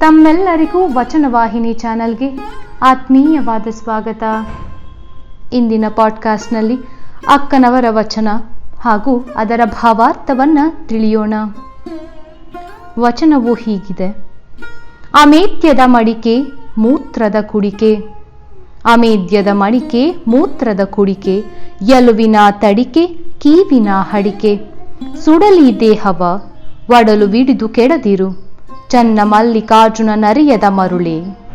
ತಮ್ಮೆಲ್ಲರಿಗೂ ವಚನವಾಹಿನಿ ಚಾನಲ್ಗೆ ಆತ್ಮೀಯವಾದ ಸ್ವಾಗತ. ಇಂದಿನ ಪಾಡ್ಕಾಸ್ಟ್ನಲ್ಲಿ ಅಕ್ಕನವರ ವಚನ ಹಾಗೂ ಅದರ ಭಾವಾರ್ಥವನ್ನು ತಿಳಿಯೋಣ. ವಚನವು ಹೀಗಿದೆ. ಅಮೇತ್ಯದ ಮಡಿಕೆ ಮೂತ್ರದ ಕುಡಿಕೆ. ಅಮೇದ್ಯದ ಮಡಿಕೆ ಮೂತ್ರದ ಕುಡಿಕೆ ಎಲುವಿನ ತಡಿಕೆ, ಕೀವಿನ ಹಡಿಕೆ. ಸುಡಲಿ ದೇಹವ, ಒಡಲು ವಿಡಿದು ಕೆಡದಿರು. ಚನ್ನ ಮಲ್ಲಿಕಾರ್ಜುನ ನರಿಯದ ಮರುಳೆ.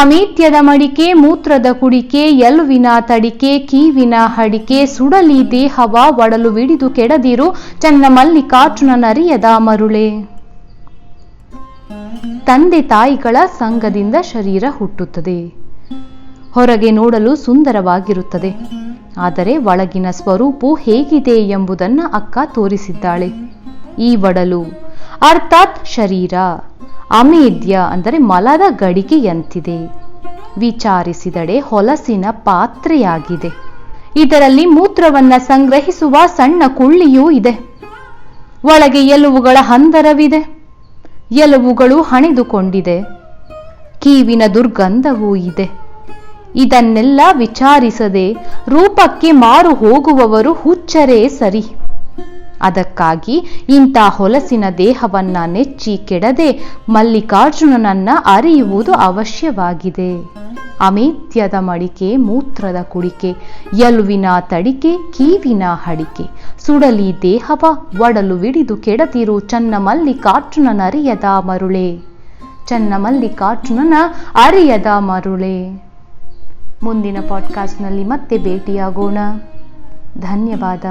ಅಮೇತ್ಯದ ಮಡಿಕೆ, ಮೂತ್ರದ ಕುಡಿಕೆ ಎಲುವಿನ ತಡಿಕೆ, ಕೀವಿನ ಹಡಿಕೆ, ಸುಡಲಿ ದೇಹವ ಒಡಲು ವಿಡಿದು ಕೆಡದಿರು ಚನ್ನ ಮಲ್ಲಿಕಾರ್ಜುನ ನರಿಯದ ಮರುಳೆ. ತಂದೆ ತಾಯಿಗಳ ಸಂಘದಿಂದ ಶರೀರ ಹುಟ್ಟುತ್ತದೆ. ಹೊರಗೆ ನೋಡಲು ಸುಂದರವಾಗಿರುತ್ತದೆ. ಆದರೆ ಒಳಗಿನ ಸ್ವರೂಪು ಹೇಗಿದೆ ಎಂಬುದನ್ನು ಅಕ್ಕ ತೋರಿಸಿದ್ದಾಳೆ. ಈ ಒಡಲು ಅರ್ಥಾತ್ ಶರೀರ. ಅಮೇದ್ಯ ಅಂದರೆ ಮಲದ ಗಡಿಗೆಯಂತಿದೆ. ವಿಚಾರಿಸಿದಡೆ ಹೊಲಸಿನ ಪಾತ್ರೆಯಾಗಿದೆ. ಇದರಲ್ಲಿ ಮೂತ್ರವನ್ನ ಸಂಗ್ರಹಿಸುವ ಸಣ್ಣ ಕುಳ್ಳಿಯೂ ಇದೆ. ಒಳಗೆ ಎಲುವುಗಳ ಹಂದರವಿದೆ. ಎಲುವುಗಳು ಹಣಿದುಕೊಂಡಿದೆ. ಕೀವಿನ ದುರ್ಗಂಧವೂ ಇದೆ. ಇದನ್ನೆಲ್ಲ ವಿಚಾರಿಸದೆ ರೂಪಕ್ಕೆ ಮಾರು ಹೋಗುವವರು ಹುಚ್ಚರೇ ಸರಿ. ಅದಕ್ಕಾಗಿ ಇಂಥ ಹೊಲಸಿನ ದೇಹವನ್ನ ನೆಚ್ಚಿ ಕೆಡದೆ ಮಲ್ಲಿಕಾರ್ಜುನನನ್ನ ಅರಿಯುವುದು ಅವಶ್ಯವಾಗಿದೆ. ಅಮೇತ್ಯದ ಮಡಿಕೆ, ಮೂತ್ರದ ಕುಡಿಕೆ, ಯಲುವಿನ ತಡಿಕೆ, ಕೀವಿನ ಹಡಿಕೆ, ಸುಡಲಿ ದೇಹವ, ಒಡಲು ವಿಡಿದು ಕೆಡತಿರು ಚನ್ನ ಮಲ್ಲಿಕಾರ್ಜುನನರಿಯದ ಮರುಳೆ. ಚನ್ನ ಮಲ್ಲಿಕಾರ್ಜುನನ ಅರಿಯದ ಮರುಳೆ. ಮುಂದಿನ ಪಾಡ್ಕಾಸ್ಟ್ನಲ್ಲಿ ಮತ್ತೆ ಭೇಟಿಯಾಗೋಣ. ಧನ್ಯವಾದ.